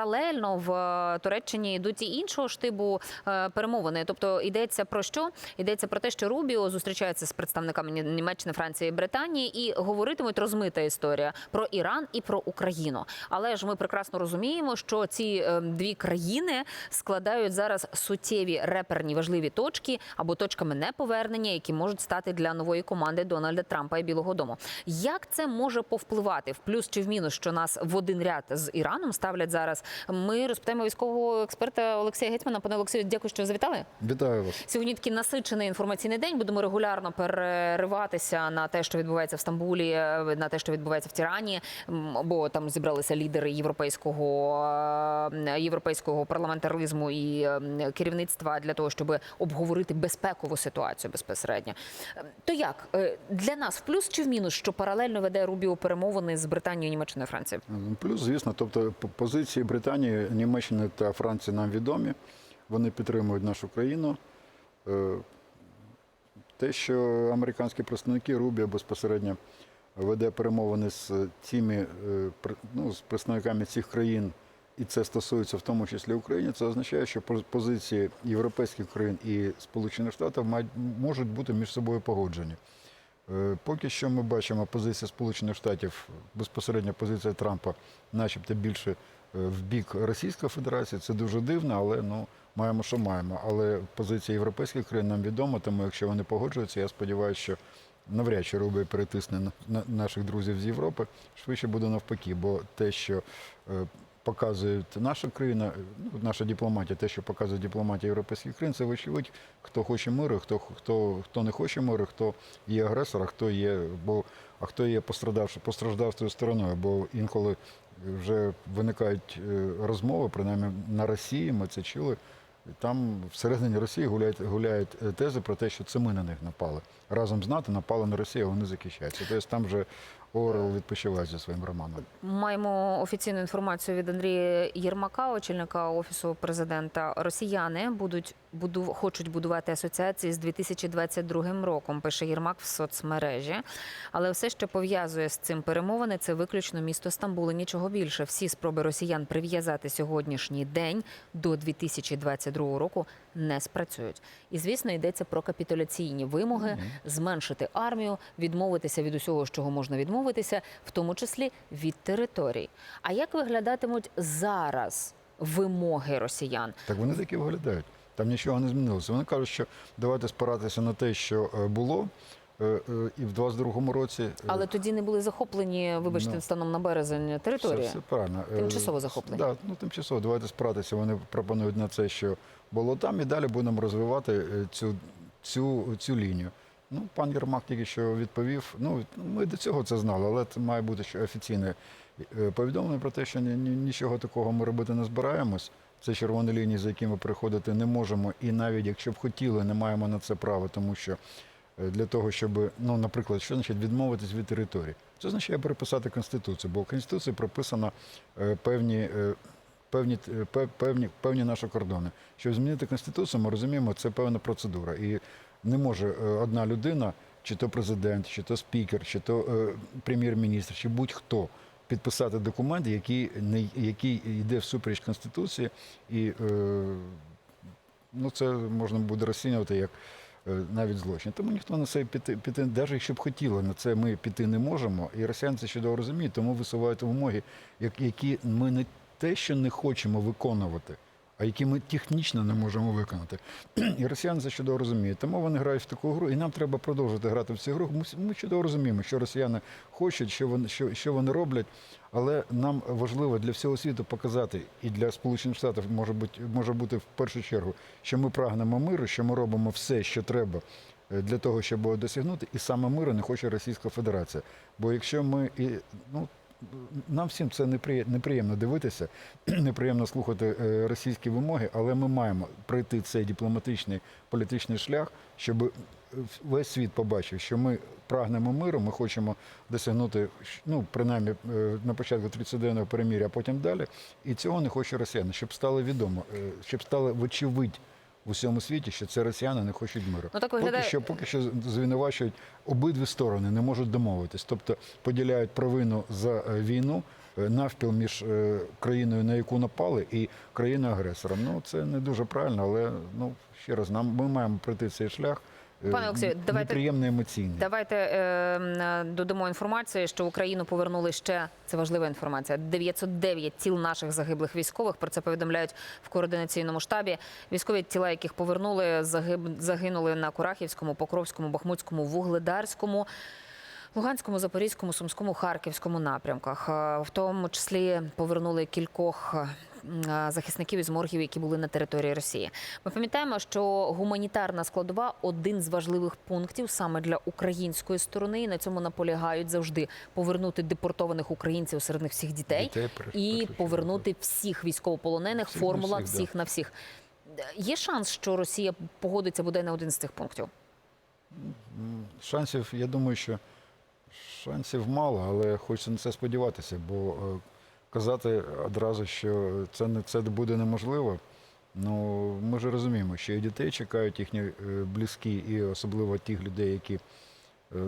паралельно в е, Туреччині йдуть і іншого штибу е, перемовини. Тобто йдеться про що? Йдеться про те, що Рубіо зустрічається з представниками Німеччини, Франції і Британії і говоритимуть розмита історія про Іран і про Україну. Але ж ми прекрасно розуміємо, що ці е, дві країни складають зараз суттєві реперні важливі точки або точками неповернення, які можуть стати для нової команди Дональда Трампа і Білого Дому. Як це може повпливати в плюс чи в мінус, що нас в один ряд з Іраном ставлять зараз? Ми розпитаємо військового експерта Олексія Гетьмана. Пане Олексію, дякую, що завітали. Вітаю вас. Сьогодні такий насичений інформаційний день. Будемо регулярно перериватися на те, що відбувається в Стамбулі, е, на те, що відбувається в Тірані. Бо там зібралися лідери європейського е, європейського парламентаризму і е, керівництва для того, щоб обговорити безпекову ситуацію безпосередньо. Е, То як Е, для нас в плюс чи в мінус, що паралельно веде Рубіо перемовини з Британією, Німеччиною, Францією? Плюс, звісно, тобто позиції Британії, Німеччини та Франції нам відомі. Вони підтримують нашу країну. Е, Те, що американські представники Рубіо безпосередньо веде перемовини з цими е, ну, з представниками цих країн, і це стосується в тому числі України, це означає, що позиції європейських країн і Сполучених Штатів можуть бути між собою погоджені. Е, Поки що ми бачимо позиція Сполучених Штатів, безпосередньо позиція Трампа, начебто більше в бік Російської Федерації. Це дуже дивно, але ну маємо, що маємо. Але позиція європейських країн нам відома, тому якщо вони погоджуються, я сподіваюся, що навряд чи Рубі перетисне на наших друзів з Європи. Швидше буде навпаки, бо те, що е, показує наша країна, ну, наша дипломатія, те, що показує дипломатія європейських країн, це вочевидь, хто хоче миру, хто, хто, хто не хоче миру, хто є агресор, а хто є, бо, а хто є пострадавши, постраждавшою стороною, бо інколи вже виникають е, розмови, принаймні на Росії, ми це чули. Там всередині Росії гуляють, гуляють е, тези про те, що це ми на них напали. Разом з НАТО напали на Росію, а вони захищаються. Тобто там вже Орел відпочиває зі своїм романом. Маємо офіційну інформацію від Андрія Єрмака, очільника офісу президента. Росіяни будуть буду, хочуть будувати асоціації з 2022 роком. Пише Єрмак в соцмережі. Але все, що пов'язує з цим перемовини, це виключно місто Стамбул. і Нічого більше. Всі спроби росіян прив'язати сьогоднішній день до 2022 року не спрацюють. І звісно, йдеться про капітуляційні вимоги, зменшити армію, відмовитися від усього, з чого можна відмовитися, в тому числі від територій. А як виглядатимуть зараз вимоги росіян? Так вони такі виглядають. Там нічого не змінилося. Вони кажуть, що давайте спиратися на те, що е, було е, е, і в 22-му році. Але тоді не були захоплені, вибачте, Ну, станом на березень все, території. все правильно. Е, Тимчасово захоплені. Да, ну тимчасово. Давайте спиратися. Вони пропонують на це, що було там, і далі будемо розвивати цю, цю, цю лінію. Ну, пан Єрмак тільки що відповів. Ну, ми до цього це знали, але це має бути офіційне повідомлення про те, що ні, ні- нічого такого ми робити не збираємось. Це червоні лінії, за якими переходити не можемо, і навіть якщо б хотіли, не маємо на це права, тому що е, для того, щоб, ну, наприклад, що значить відмовитись від території? Це означає переписати конституцію, бо в конституції прописано е, певні. е, Певні, певні, певні наші кордони. Щоб змінити конституцію, ми розуміємо, це певна процедура. І не може одна людина, чи то президент, чи то спікер, чи то прем'єр-міністр, чи будь-хто підписати документ, який не який йде всупереч конституції, і е, ну це можна буде розцінювати як е, навіть злочин. Тому ніхто на це піти, піти, навіть якщо б хотіли, на це ми піти не можемо. І росіяни це чудово розуміють, тому висувають вимоги, які ми не те, що не хочемо виконувати. А які ми технічно не можемо виконати. І росіяни це чудово розуміють. Тому вони грають в таку гру, і нам треба продовжувати грати в цю гру. Ми, чудово розуміємо, що росіяни хочуть, що вони, що, що вони роблять. Але нам важливо для всього світу показати, і для Сполучених Штатів може бути, може бути в першу чергу, що ми прагнемо миру, що ми робимо все, що треба е, для того, щоб його досягнути, і саме миру не хоче Російська Федерація. Бо якщо ми і ну. Нам всім це неприє- неприємно дивитися, неприємно слухати е, російські вимоги, але ми маємо пройти цей дипломатичний політичний шлях, щоб весь світ побачив, що ми прагнемо миру, ми хочемо досягнути ну, принаймні е, на початку 30-денного переміря, а потім далі. І цього не хоче росіяни, щоб стало відомо, е, щоб стало вочевидь в усьому світі, що це росіяни не хочуть миру. Ну, так Поки що, поки що звинувачують обидві сторони, не можуть домовитись. Тобто поділяють провину за е, війну е, навпіл між е, країною, на яку напали, і країною агресором. Ну це не дуже правильно, але ну ще раз, нам ми маємо пройти цей шлях. Е, Пане Олексію, давайте- неприємний емоційний. Давайте е, додамо інформацію, що в Україну повернули ще це важлива інформація. 909 тіл наших загиблих військових. Про це повідомляють в координаційному штабі. Військові тіла, яких повернули, загиб, загинули на Курахівському, Покровському, Бахмутському, Вугледарському. Луганському, Запорізькому, Сумському, Харківському напрямках, Е, в тому числі повернули кількох е, захисників із моргів, які були на території Росії. Ми пам'ятаємо, що гуманітарна складова один з важливих пунктів саме для української сторони. І на цьому наполягають завжди повернути депортованих українців серед них всіх дітей, Дітей, і повернути всіх військовополонених. Всіх Формула всіх, да. на всіх. Є шанс, що Росія погодиться буде на один з цих пунктів. Шансів, я думаю, що шансів мало, але хочеться на це сподіватися, бо е, казати одразу, що це не це буде неможливо. Ну ми ж розуміємо, що і дітей чекають їхні е, близькі, і особливо тих людей, які е,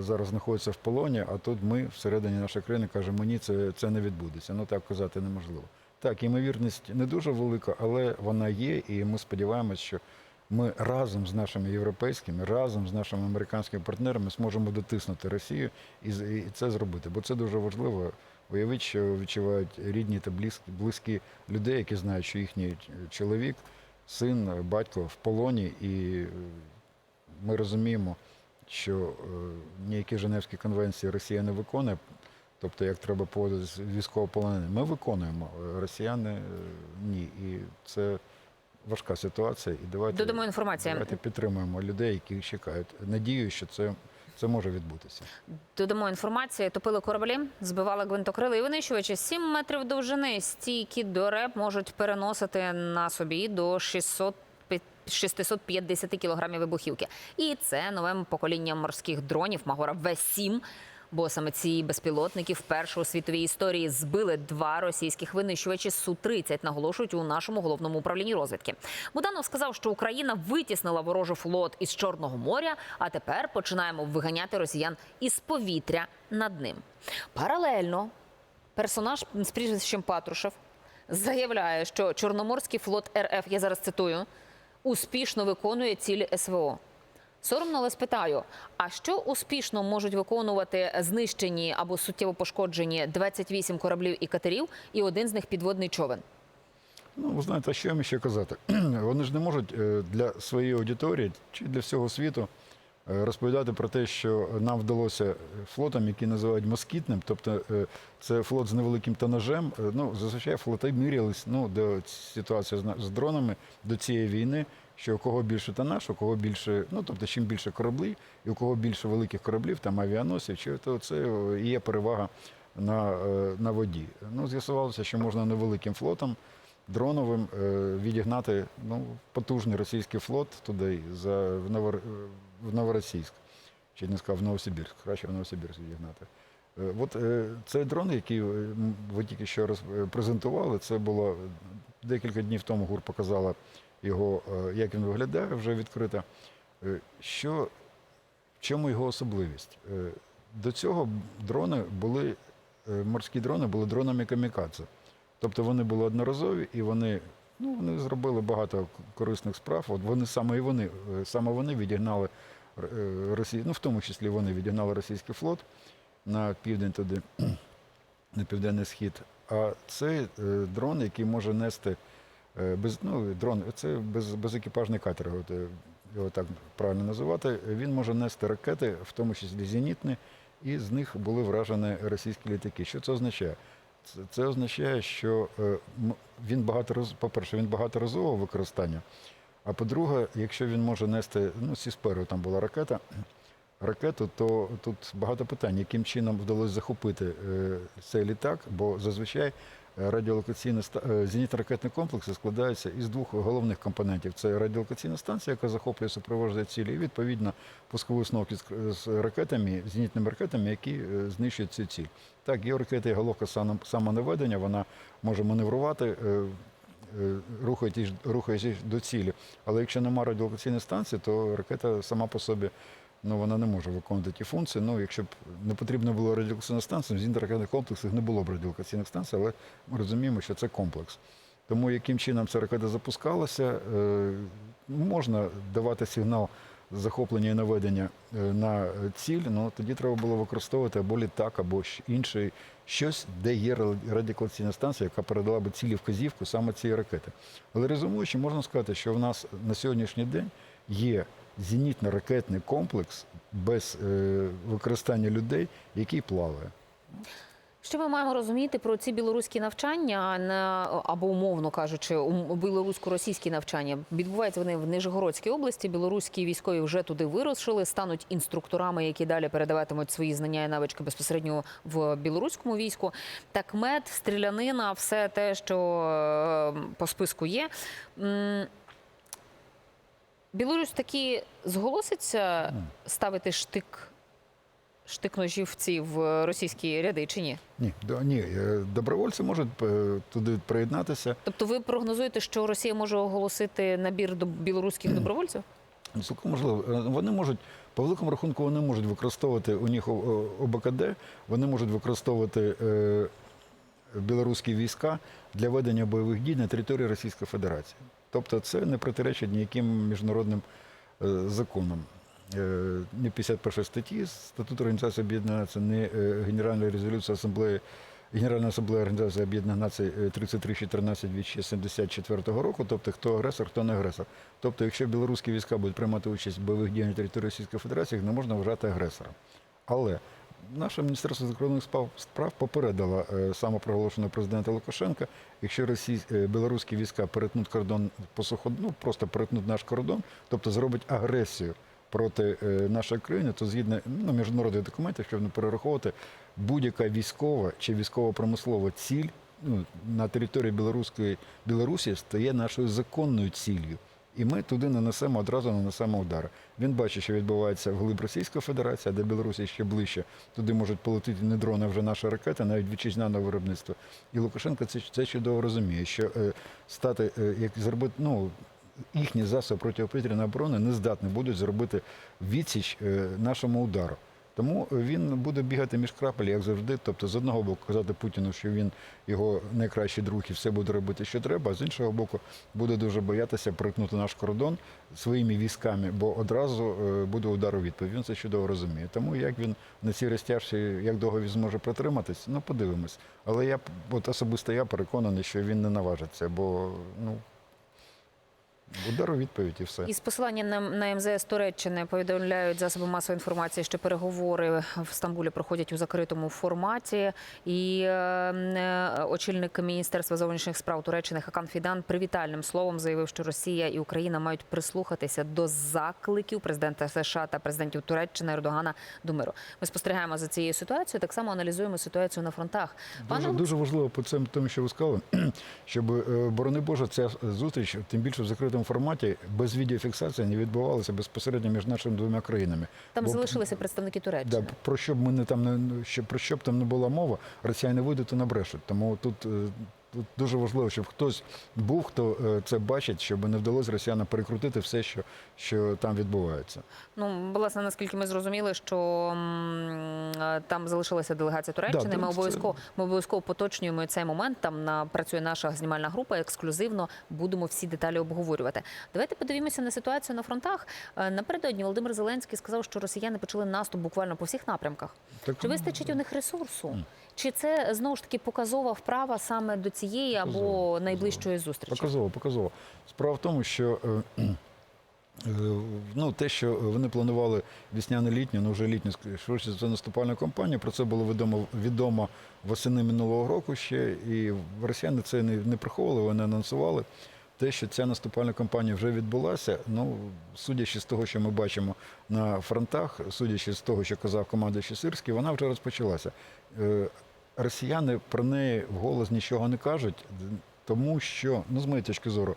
зараз знаходяться в полоні. А тут ми всередині нашої країни кажемо, ні, це, це не відбудеться. Ну так казати неможливо. Так, ймовірність не дуже велика, але вона є, і ми сподіваємося, що ми разом з нашими європейськими, разом з нашими американськими партнерами зможемо дотиснути Росію і, це зробити. Бо це дуже важливо. Уявіть, що відчувають рідні та близькі, близькі людей, які знають, що їхній чоловік, син, батько в полоні, і е, ми розуміємо, що е, ніякі Женевські конвенції Росія не виконує. Тобто, як треба поводитися з військовополоненими. Ми виконуємо, росіяни е, ні. І це важка ситуація. І давайте, Додамо інформацію. давайте підтримуємо людей, які чекають. Надію, що це, це може відбутися. Додамо інформацію. Топили кораблі, збивали гвинтокрили і винищувачі 7 метрів довжини. Стійкі до реп можуть переносити на собі до 600 пі- 650 кілограмів вибухівки. І це новим поколінням морських дронів Магора В-7. Бо саме ці безпілотники вперше у світовій історії збили два російських винищувачі Су-30, наголошують у нашому головному управлінні розвідки. Буданов сказав, що Україна витіснила ворожий флот із Чорного моря, а тепер починаємо виганяти росіян із повітря над ним. Паралельно персонаж з прізвищем Патрушев заявляє, що Чорноморський флот РФ, я зараз цитую, успішно виконує цілі СВО. Соромно, але спитаю: а що успішно можуть виконувати знищені або суттєво пошкоджені 28 кораблів і катерів, і один з них підводний човен? Ну, ви знаєте, що їм ще казати? Вони ж не можуть е, для своєї аудиторії чи для всього світу е, розповідати про те, що нам вдалося флотом, який називають москітним, тобто е, це флот з невеликим тонажем. Е, Ну, зазвичай флоти мірялись ну, до ситуації з дронами, до цієї війни, що у кого більше тонаж, у кого більше, ну тобто, чим більше кораблів, і у кого більше великих кораблів, там авіаносів, чи то це є перевага на, е, на воді. Ну, з'ясувалося, що можна невеликим флотом дроновим е, відігнати ну, потужний російський флот туди за в, Новор, в Новоросійськ. Чи не сказав в Новосибірськ, краще в Новосибірськ відігнати. Е, От цей дрон, який ви тільки що роз, е, презентували, це було декілька днів тому ГУР показала його, е, як він виглядає, вже відкрита. Е, Що, в чому його особливість? Е, До цього дрони були, морські дрони були дронами камікадзе. Тобто вони були одноразові і вони, ну, вони зробили багато корисних справ. От вони саме і вони, саме вони відігнали Росію, ну в тому числі вони відігнали російський флот на південь туди, на південний схід. А це дрон, який може нести без, ну, дрон, це без, безекіпажний катер, е, його так правильно називати. Він може нести ракети, в тому числі зенітні, і з них були вражені російські літаки. Що це означає? Це, це означає, що е, він багатораз, по-перше, він багаторазового використання. А по-друге, якщо він може нести, ну, Сісперу там була ракета, ракету, то тут багато питань, яким чином вдалося захопити е, цей літак, бо зазвичай е, радіолокаційні е, зенітно-ракетні комплекси складаються із двох головних компонентів: це радіолокаційна станція, яка захоплює супроводжує цілі, і відповідно пускові установки з, ракетами, зенітними ракетами, які е, знищують цю ціль. Так, є ракета і головка сам- самонаведення, вона може маневрувати. е, рухаючись до цілі. Але якщо немає радіолокаційної станції, то ракета сама по собі Ну, вона не може виконувати ті функції. Ну, якщо б не потрібно було радіолокаційних станцій, в зенітно-ракетних комплексах не було б радіолокаційних станцій, але ми розуміємо, що це комплекс. Тому яким чином ця ракета запускалася, е, можна давати сигнал захоплення і наведення е, на ціль, ну тоді треба було використовувати або літак, або інший щось, де є ра- станція, яка передала би цілі вказівку саме цієї ракети. Але резюмуючи, можна сказати, що в нас на сьогоднішній день є зенітно-ракетний комплекс без е, використання людей, який плаває. Що ми маємо розуміти про ці білоруські навчання на або умовно кажучи, білорусько-російські навчання відбуваються вони в Нижегородській області. Білоруські військові вже туди вирушили, стануть інструкторами, які далі передаватимуть свої знання і навички безпосередньо в білоруському війську. Так, мед, стрілянина, все те, що е, по списку є. Білорусь таки зголоситься ставити штик, штик ножів в російські ряди чи ні? Ні, до- ні, е, добровольці можуть е, туди приєднатися. Тобто ви прогнозуєте, що Росія може оголосити набір до білоруських добровольців? Ну, Цілком можливо. Е, Вони можуть, по великому рахунку, вони можуть використовувати у них ОБКД, вони можуть використовувати е, білоруські війська для ведення бойових дій на території Російської Федерації. Тобто це не протиречить ніяким міжнародним е, законам. Е, ні 51 статті Статуту Організації Об'єднаних Націй, ні е, Генеральної резолюції Асамблеї Генеральної асамблеї Організації Об'єднаних Націй е, 3314 від 74 року, тобто хто агресор, хто не агресор. Тобто, якщо білоруські війська будуть приймати участь в бойових діях на території Російської Федерації, їх не можна вважати агресором. Але наше Міністерство закордонних справ, справ попередило е, самопроголошеного президента Лукашенка, якщо росій, е, білоруські війська перетнуть кордон по ну просто перетнуть наш кордон, тобто зробить агресію проти е, нашої країни, то згідно ну, міжнародних документів, щоб не перераховувати, будь-яка військова чи військово-промислова ціль ну, на території Білоруської Білорусі стає нашою законною ціллю. І ми туди нанесемо одразу нанесемо удари. Він бачить, що відбувається вглиб Російської Федерації, де Білорусі ще ближче. Туди можуть полетіти не дрони, а вже наші ракети, навіть вітчизняного виробництва. І Лукашенко це, це чудово розуміє, що е, стати, е, як зробити, ну, їхні засоби протиповітряної оборони не здатні будуть зробити відсіч е, нашому удару. Тому він буде бігати між крапель, як завжди. Тобто, з одного боку, казати Путіну, що він його найкращий друг і все буде робити, що треба, а з іншого боку, буде дуже боятися перетнути наш кордон своїми військами, бо одразу е, буде удар у відповідь. Він це чудово розуміє. Тому як він на цій розтяжці, як довго він зможе протриматись, ну подивимось. Але я от особисто я переконаний, що він не наважиться, бо ну удар у відповідь і все. Із посиланням на, на МЗС Туреччини повідомляють засоби масової інформації, що переговори в Стамбулі проходять у закритому форматі. І е, е, очільник Міністерства зовнішніх справ Туреччини Хакан Фідан привітальним словом заявив, що Росія і Україна мають прислухатися до закликів президента США та президентів Туреччини Ердогана до миру. Ми спостерігаємо за цією ситуацією. Так само аналізуємо ситуацію на фронтах. Дуже, дуже важливо по цьому, тому, що ви сказали, щоб, е, борони Боже, ця зустріч, тим більше в закритому форматі, без відеофіксації не відбувалася безпосередньо між нашими двома країнами. Там Бо- залишилися представники Туреччини. Да, про що б ми не там не що про що б там не була мова, росіяни вийдуть і набрешуть. Тому тут, е, тут дуже важливо, щоб хтось був, хто е, це бачить, щоб не вдалося росіянам перекрутити все, що, що там відбувається. Ну, власне, наскільки ми зрозуміли, що м, е, там залишилася делегація Туреччини. Да, ми це- обов'язково ми обов'язково поточнюємо цей момент. Там на працює наша знімальна група. Ексклюзивно будемо всі деталі обговорювати. Давайте подивімося на ситуацію на фронтах. Е, Напередодні Володимир Зеленський сказав, що росіяни почали наступ буквально по всіх напрямках. Так, Чи вистачить у них ресурсу? Чи це знову ж таки показова вправа саме до цієї або Показова, найближчої зустрічі? Показово, показово. Справа в тому, що е, е, ну, те, що вони планували весняно-літню, ну вже літню, швидше за все, наступальну кампанію, про це було відомо, відомо восени минулого року ще, і росіяни це не, не приховували, вони анонсували. Те, що ця наступальна кампанія вже відбулася, ну, судячи з того, що ми бачимо на фронтах, судячи з того, що казав командуючий Сирський, вона вже розпочалася. Е, Росіяни про неї вголос нічого не кажуть, тому що, ну, з моєї точки зору,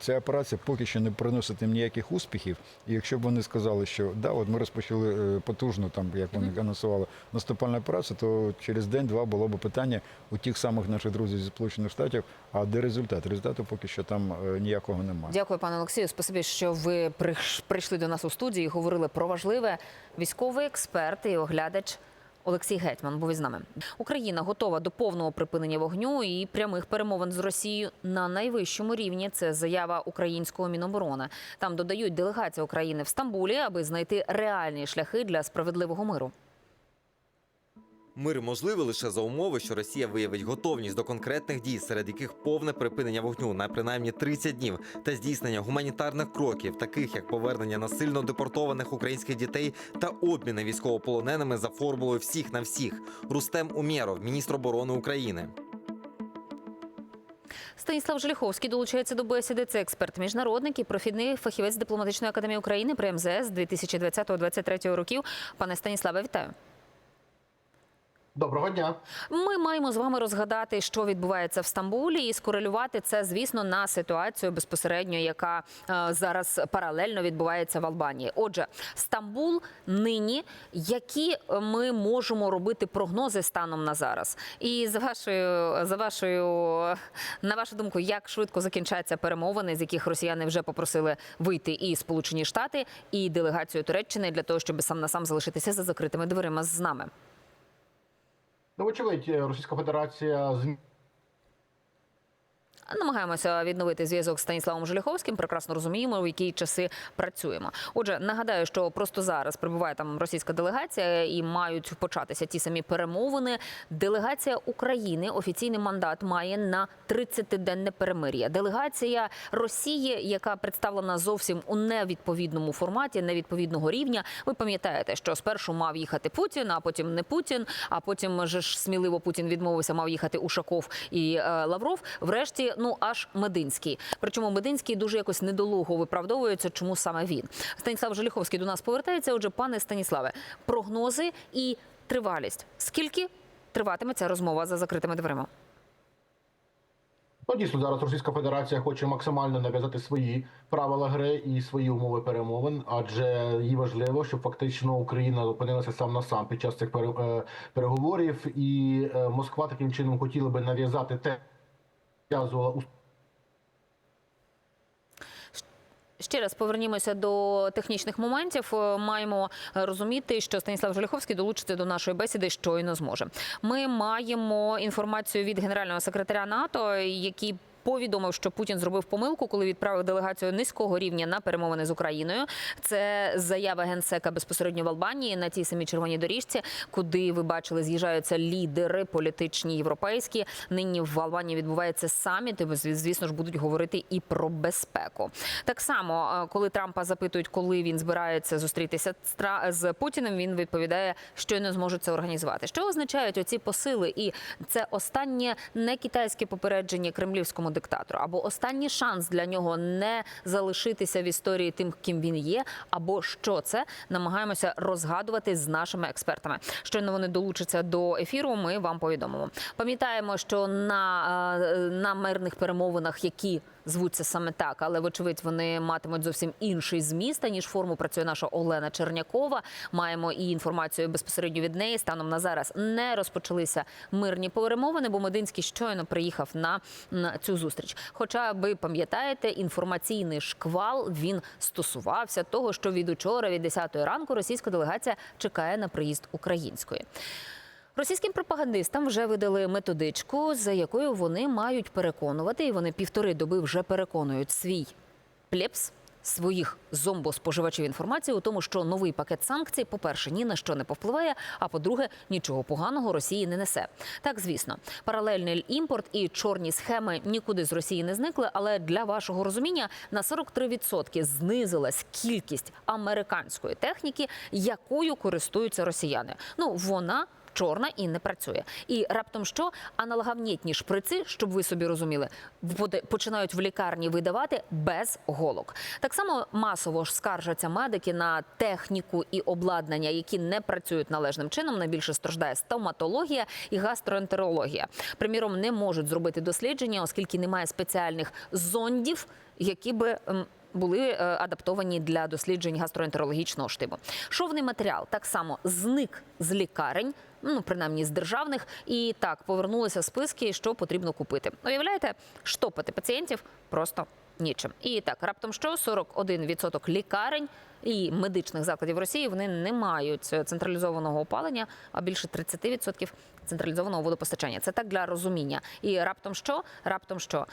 ця операція поки що не приносить їм ніяких успіхів. І якщо б вони сказали, що да, от ми розпочали е, потужну, там як вони анонсували наступальну операцію, то через день-два було б питання у тих самих наших друзів зі Сполучених Штатів. А де результат? Результату поки що там е, ніякого немає. Дякую, пане Олексію. Спасибі, що ви прийшли до нас у студію і говорили про важливе. Військовий експерт і оглядач Олексій Гетьман був із нами. Україна готова до повного припинення вогню і прямих перемовин з Росією на найвищому рівні. Це заява українського міноборони. Там додають делегація України в Стамбулі, аби знайти реальні шляхи для справедливого миру. Мир можливий лише за умови, що Росія виявить готовність до конкретних дій, серед яких повне припинення вогню на принаймні 30 днів та здійснення гуманітарних кроків, таких як повернення насильно депортованих українських дітей та обміни військовополоненими за формулою всіх на всіх. Рустем Умєров, міністр оборони України. Станіслав Желіховський долучається до бесіди. Це експерт міжнародник і профільний фахівець дипломатичної академії України при МЗС 2020-2023 років. Пане Станіславе, вітаю. Доброго дня. Ми маємо з вами розгадати, що відбувається в Стамбулі, і скорелювати це, звісно, на ситуацію безпосередньо, яка е, зараз паралельно відбувається в Албанії. Отже, Стамбул нині, які ми можемо робити прогнози станом на зараз, і за вашою за вашою на вашу думку, як швидко закінчаться перемовини, з яких росіяни вже попросили вийти і Сполучені Штати, і делегацію Туреччини для того, щоб сам на сам залишитися за закритими дверима з нами. Ну, вочевидь, Російська Федерація Намагаємося відновити зв'язок з Станіславом Желіховським. Прекрасно розуміємо, в які часи працюємо. Отже, нагадаю, що просто зараз прибуває там російська делегація і мають початися ті самі перемовини. Делегація України офіційний мандат має на 30-денне перемир'я. Делегація Росії, яка представлена зовсім у невідповідному форматі, невідповідного рівня. Ви пам'ятаєте, що спершу мав їхати Путін, а потім не Путін. А потім же ж сміливо Путін відмовився, мав їхати Ушаков і е, Лавров. Врешті, ну аж Мединський. Причому Мединський дуже якось недолуго виправдовується, чому саме він. Станіслав Желіховський до нас повертається. Отже, пане Станіславе, прогнози і тривалість. Скільки триватиме ця розмова за закритими дверима? ну, дійсно зараз Російська Федерація хоче максимально нав'язати свої правила гри і свої умови перемовин, адже їй важливо, щоб фактично Україна опинилася сам на сам під час цих е, переговорів, і е, Москва таким чином хотіла би нав'язати те, нав'язувала у Ще раз повернімося до технічних моментів. Е, Маємо розуміти, що Станіслав Желіховський долучиться до нашої бесіди щойно зможе. Ми маємо інформацію від генерального секретаря НАТО, який. Повідомив, що Путін зробив помилку, коли відправив делегацію низького рівня на перемовини з Україною. Це заява генсека безпосередньо в Албанії на тій самій червоній доріжці, куди ви бачили, з'їжджаються лідери політичні європейські. Нині в Албанії відбувається саміт. і, Звісно ж, будуть говорити і про безпеку. Так само, е, коли Трампа запитують, коли він збирається зустрітися з Путіним, він відповідає, що не зможе це організувати. Що означають оці посили? І це останнє не китайське попередження кремлівському диктатору, або останній шанс для нього не залишитися в історії тим, ким він є, або що це намагаємося розгадувати з нашими експертами. Щойно вони долучаться до ефіру. Ми вам повідомимо. Пам'ятаємо, що на, е, на мирних перемовинах, які звуться саме так, але вочевидь вони матимуть зовсім інший зміст, ніж форму працює наша Олена Чернякова. Маємо і інформацію безпосередньо від неї. Станом на зараз не розпочалися мирні перемовини, бо Мединський щойно приїхав на, цю зустріч. Хоча ви пам'ятаєте, інформаційний шквал він стосувався того, що від учора, від 10 ранку, російська делегація чекає на приїзд української. Російським пропагандистам вже видали методичку, за якою вони мають переконувати, і вони півтори доби вже переконують свій плепс. Своїх зомбоспоживачів інформації у тому, що новий пакет санкцій, по-перше, ні на що не повпливає. А по-друге, нічого поганого Росії не несе. Так, звісно, паралельний імпорт і чорні схеми нікуди з Росії не зникли. Але для вашого розуміння на 43% знизилась кількість американської техніки, якою користуються росіяни. Ну вона чорна і не працює. І раптом що аналогавнітні шприци, щоб ви собі розуміли, починають в лікарні видавати без голок. Так само масово ж скаржаться медики на техніку і обладнання, які не працюють належним чином. Найбільше страждає стоматологія і гастроентерологія. Приміром, не можуть зробити дослідження, оскільки немає спеціальних зондів, які би. ем, Були е, адаптовані для досліджень гастроентерологічного штибу. Шовний матеріал так само зник з лікарень, ну принаймні з державних, і так повернулися списки, що потрібно купити. Уявляєте, штопати пацієнтів просто нічим. І так, раптом що 41% лікарень і медичних закладів Росії вони не мають централізованого опалення, а більше 30% централізованого водопостачання. Це так для розуміння. І раптом що? Раптом що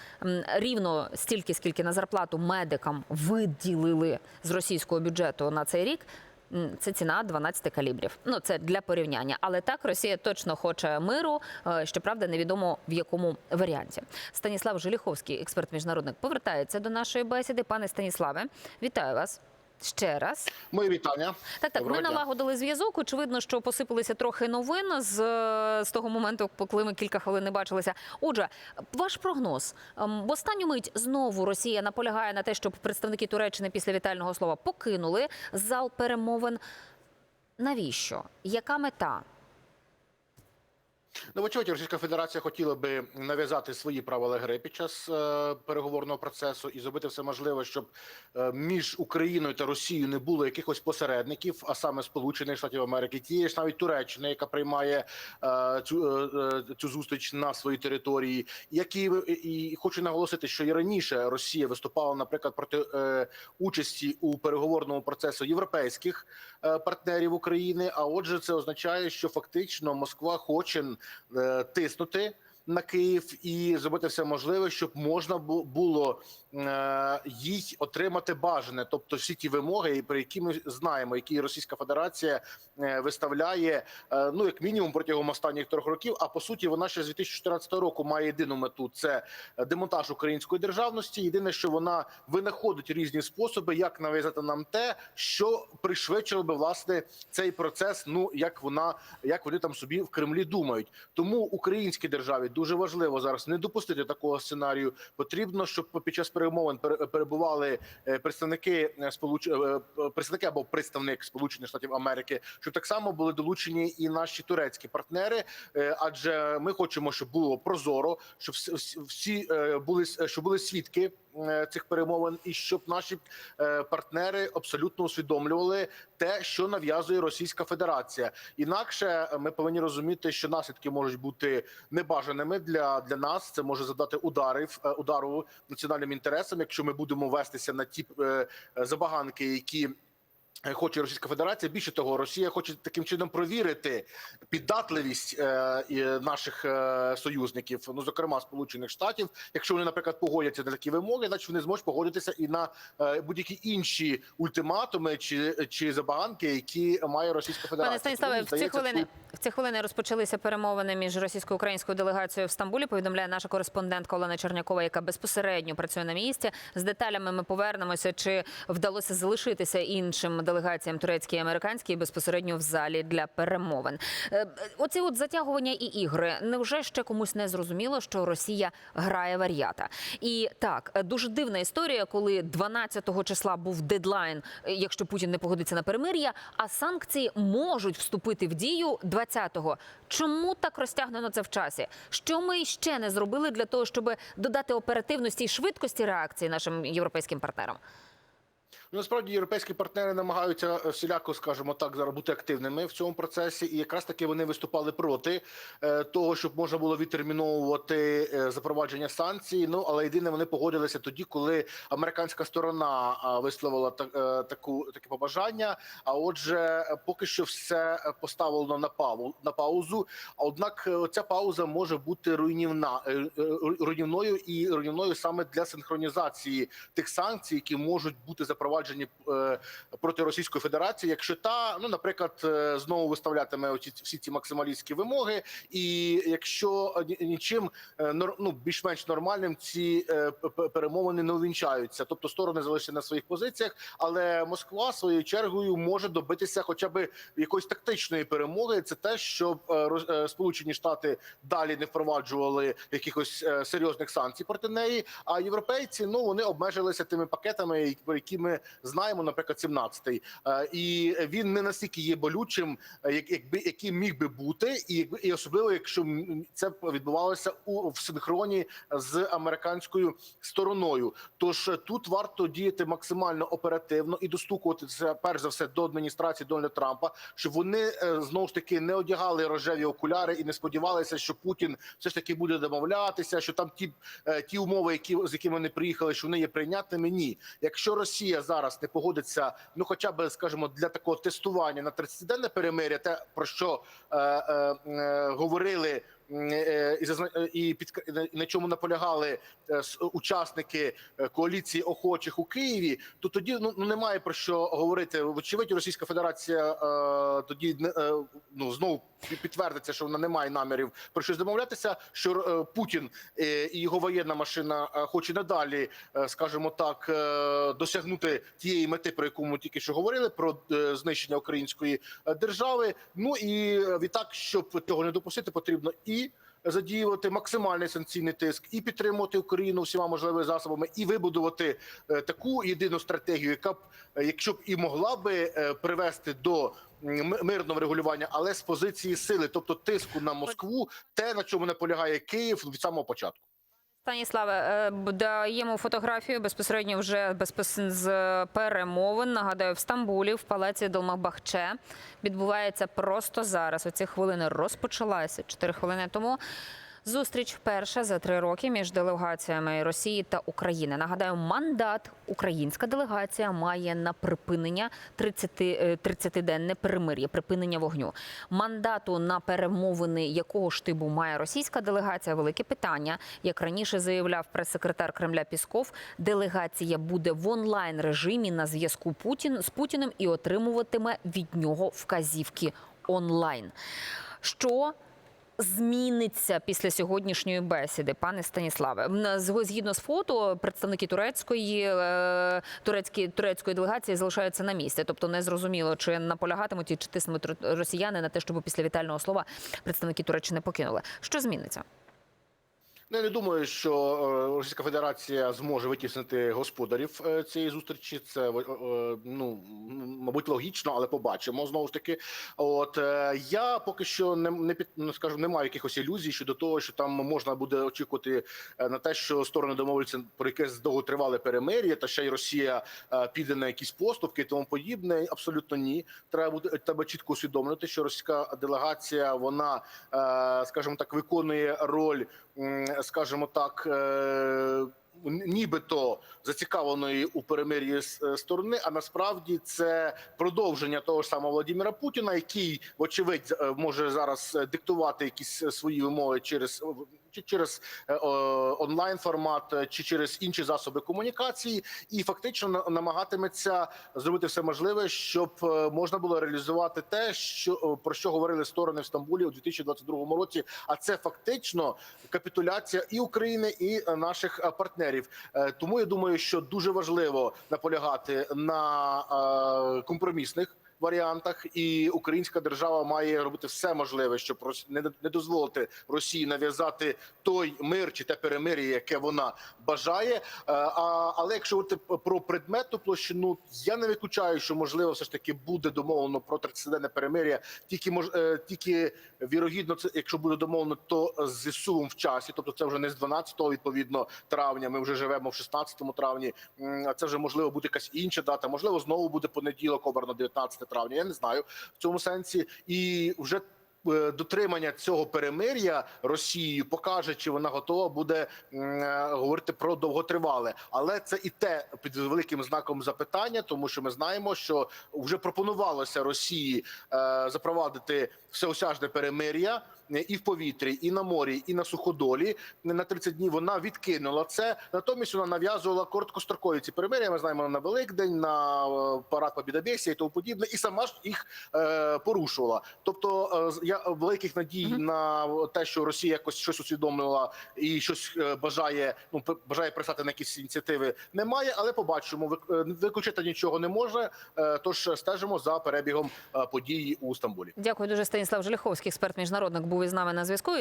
рівно стільки, скільки на зарплату медикам виділили з російського бюджету на цей рік. Це ціна 12 калібрів. Ну це для порівняння. Але так Росія точно хоче миру. е, Щоправда, невідомо в якому варіанті. Станіслав Желіховський, експерт міжнародник, повертається до нашої бесіди. Пане Станіславе, вітаю вас ще раз. Мої вітання. Так, так, ми дня. налагодили зв'язок. Очевидно, що посипалися трохи новин з, е, з того моменту, коли ми кілька хвилин не бачилися. Отже, ваш прогноз Ем, в останню мить знову Росія наполягає на те, щоб представники Туреччини після вітального слова покинули зал перемовин. Навіщо? Яка мета? Ну, вочевидь, Російська Федерація хотіла би нав'язати свої правила гри під час е, переговорного процесу і зробити все можливе, щоб е, між Україною та Росією не було якихось посередників, а саме Сполучених Штатів Америки, тієї ж навіть Туреччини, яка приймає е, цю, е, е, цю зустріч на своїй території. Які і хочу наголосити, що і раніше Росія виступала, наприклад, проти е, участі у переговорному процесу європейських е, партнерів України. А отже, це означає, що фактично Москва хоче тиснути на Київ і зробити все можливе, щоб можна було е, їй отримати бажане, тобто всі ті вимоги, про які ми знаємо, які Російська Федерація е, виставляє, е, ну як мінімум протягом останніх трьох років. А по суті, вона ще з 2014 року має єдину мету: це демонтаж української державності. Єдине, що вона винаходить різні способи, як нав'язати нам те, що пришвидшило би власне цей процес. Ну як вона як вони там собі в Кремлі думають. Тому українській державі дуже важливо зараз не допустити такого сценарію. Потрібно, щоб під час перемовин пере- перебували е, представники е, сполуч... е, представники або представник Сполучених Штатів Америки, щоб так само були долучені і наші турецькі партнери. Адже ми хочемо, щоб було прозоро, щоб всі- були щоб були свідки цих перемовин, і щоб наші партнери абсолютно усвідомлювали те, що нав'язує Російська Федерація. Інакше ми повинні розуміти, що наслідки можуть бути небажаними для, для нас. Це може задати ударів е, удару національним інтересам, якщо ми будемо вестися на ті е, забаганки, які. Е, Хоче Російська Федерація. Більше того, Росія хоче таким чином провірити піддатливість е, наших е, союзників, ну зокрема Сполучених Штатів. Якщо вони, наприклад, погодяться на такі вимоги, значить вони зможуть погодитися і на е, будь-які інші ультиматуми чи, чи забаганки, які має Російська Федерація. Пане Станіславе, в ці хвилини в ці хвилини розпочалися перемовини між російсько-українською делегацією в Стамбулі. Повідомляє наша кореспондентка Олена Чернякова, яка безпосередньо працює на місці. З деталями ми повернемося. Чи вдалося залишитися іншим делегаціям турецькій і американській безпосередньо в залі для перемовин? Е, Оці от затягування і ігри. Невже ще комусь не зрозуміло, що Росія грає вар'ята? І так е, дуже дивна історія, коли 12 числа був дедлайн, е, якщо Путін не погодиться на перемир'я, а санкції можуть вступити в дію 20-го. Чому так розтягнено це в часі? Що ми ще не зробили для того, щоб додати оперативності і швидкості реакції нашим європейським партнерам? Ну, насправді європейські партнери намагаються е, всіляко, скажімо так, зараз бути активними в цьому процесі, і якраз таки вони виступали проти е, того, щоб можна було відтерміновувати е, запровадження санкцій. Ну але єдине, вони погодилися тоді, коли американська сторона висловила та, е, таку таке побажання. А отже, поки що все поставлено на паву на паузу. Однак ця пауза може бути руйнівна руйнівною і руйнівною саме для синхронізації тих санкцій, які можуть бути запроваджені запроваджені е, проти Російської Федерації, якщо та, ну наприклад, е, знову виставлятиме оці всі ці максималістські вимоги, і якщо нічим е, ну, більш-менш нормальним ці перемовини не увінчаються, тобто сторони залишаться на своїх позиціях, але Москва своєю чергою може добитися хоча б якоїсь тактичної перемоги. Це те, щоб Сполучені Штати далі не впроваджували якихось серйозних санкцій проти неї. А європейці ну вони обмежилися тими пакетами, про які ми знаємо, наприклад, 17-й. Е, і він не настільки є болючим, е, як якби яким міг би бути, і і особливо, якщо це відбувалося у в синхроні з американською стороною. Тож е, тут варто діяти максимально оперативно і достукуватися перш за все до адміністрації Дональда Трампа, щоб вони знову ж таки не одягали рожеві окуляри і не сподівалися, що Путін все ж таки буде домовлятися, що там ті, ті умови, які з якими вони приїхали, що вони є прийнятними. Ні, якщо Росія зараз не погодиться, ну хоча б скажімо, для такого тестування на 30-денне перемир'я, те про що е, е, е, говорили. Е, І е, і під на чому наполягали е, учасники е, коаліції охочих у Києві, то тоді ну ну, немає про що говорити. Вочевидь, Російська Федерація е, тоді е, ну знову підтвердиться, що вона не має намірів про щось домовлятися. Що е, Путін е, і його воєнна машина е, хоче надалі, е, скажімо так, е, досягнути тієї мети, про яку ми тільки що говорили, про е, знищення української е, держави. Ну і е, відтак, щоб цього не допустити, потрібно і задіювати максимальний санкційний тиск, і підтримувати Україну всіма можливими засобами, і вибудувати е, таку єдину стратегію, яка б, е, якщо б і могла би е, привести до мирного регулювання, але з позиції сили, тобто тиску на Москву, те на чому наполягає Київ від самого початку. Станіславе, е, даємо фотографію безпосередньо вже безпос... з перемовин. Нагадаю, в Стамбулі, в палаці Долмабахче відбувається просто зараз. Оці хвилини розпочалася 4 хвилини тому. Зустріч перша за три роки між делегаціями Росії та України. Нагадаю, мандат українська делегація має на припинення 30, е, 30-денне перемир'я, припинення вогню. Мандату на перемовини якого штибу має російська делегація? Велике питання. Як раніше заявляв прес-секретар Кремля Пісков, делегація буде в онлайн режимі на зв'язку Путін з Путіним і отримуватиме від нього вказівки онлайн. Що зміниться після сьогоднішньої бесіди, пане Станіславе? Згідно з фото, представники турецької е, турецькі, турецької делегації залишаються на місці. Тобто не зрозуміло, чи наполягатимуть і чи тиснуть ро- росіяни на те, щоб після вітального слова представники Туреччини покинули. Що зміниться? Ну, я не думаю, що е, Російська Федерація зможе витіснити господарів е, цієї зустрічі. Це е, ну мабуть логічно, але побачимо знову ж таки. От я поки що не, не під ну, скажу, не маю якихось ілюзій щодо того, що там можна буде очікувати на те, що сторони домовляться про якесь довготривале перемир'я, та ще й Росія піде на якісь поступки і тому подібне. Абсолютно ні. Треба буде треба чітко усвідомлювати, що російська делегація вона, скажімо так, виконує роль скажімо так. е, Нібито зацікавленої у перемир'ї е, сторони, а насправді це продовження того ж самого Владимира Путіна, який, вочевидь, е, може зараз диктувати якісь свої умови через чи через онлайн формат, е, чи через інші засоби комунікації, і фактично на- намагатиметься зробити все можливе, щоб е, можна було реалізувати те, що е, про що говорили сторони в Стамбулі у 2022 році. А це фактично капітуляція і України, і е, наших е, партнерів. Е, Тому я думаю, що дуже важливо наполягати на е, компромісних. Варіантах і українська держава має робити все можливе, щоб не дозволити Росії нав'язати той мир чи те перемир'я, яке вона бажає. Е, але якщо говорити про предметну площину, я не виключаю, що можливо все ж таки буде домовлено про 30-денне перемир'я. Тільки мож е, тільки вірогідно, це якщо буде домовлено, то з сувом в часі, тобто це вже не з 12-го, відповідно травня. Ми вже живемо в 16 травні. А це вже можливо буде якась інша дата. Можливо, знову буде понеділок, обрано 19 травня. Я не знаю в цьому сенсі, і вже. е, Дотримання цього перемир'я Росією покаже, чи вона готова буде е, говорити про довготривале, але це і те під великим знаком запитання, тому що ми знаємо, що вже пропонувалося Росії е, запровадити всеосяжне перемир'я. Е, і в повітрі, і на морі, і на суходолі на 30 днів. Вона відкинула це. Натомість вона нав'язувала короткострокові ці перемир'я. Ми знаємо на Великдень, на е, парад Побідобєсія і тому подібне, і сама ж їх е, порушувала. Тобто е, я великих надій Мгм. на те, що Росія якось щось усвідомила і щось е, бажає, ну бажає пристати на якісь ініціативи, немає. Але побачимо, Вик- виключити нічого не може. Тож стежимо за перебігом подій у Стамбулі. Дякую дуже. Станіслав Желіховський, експерт міжнародник, був із нами на зв'язку.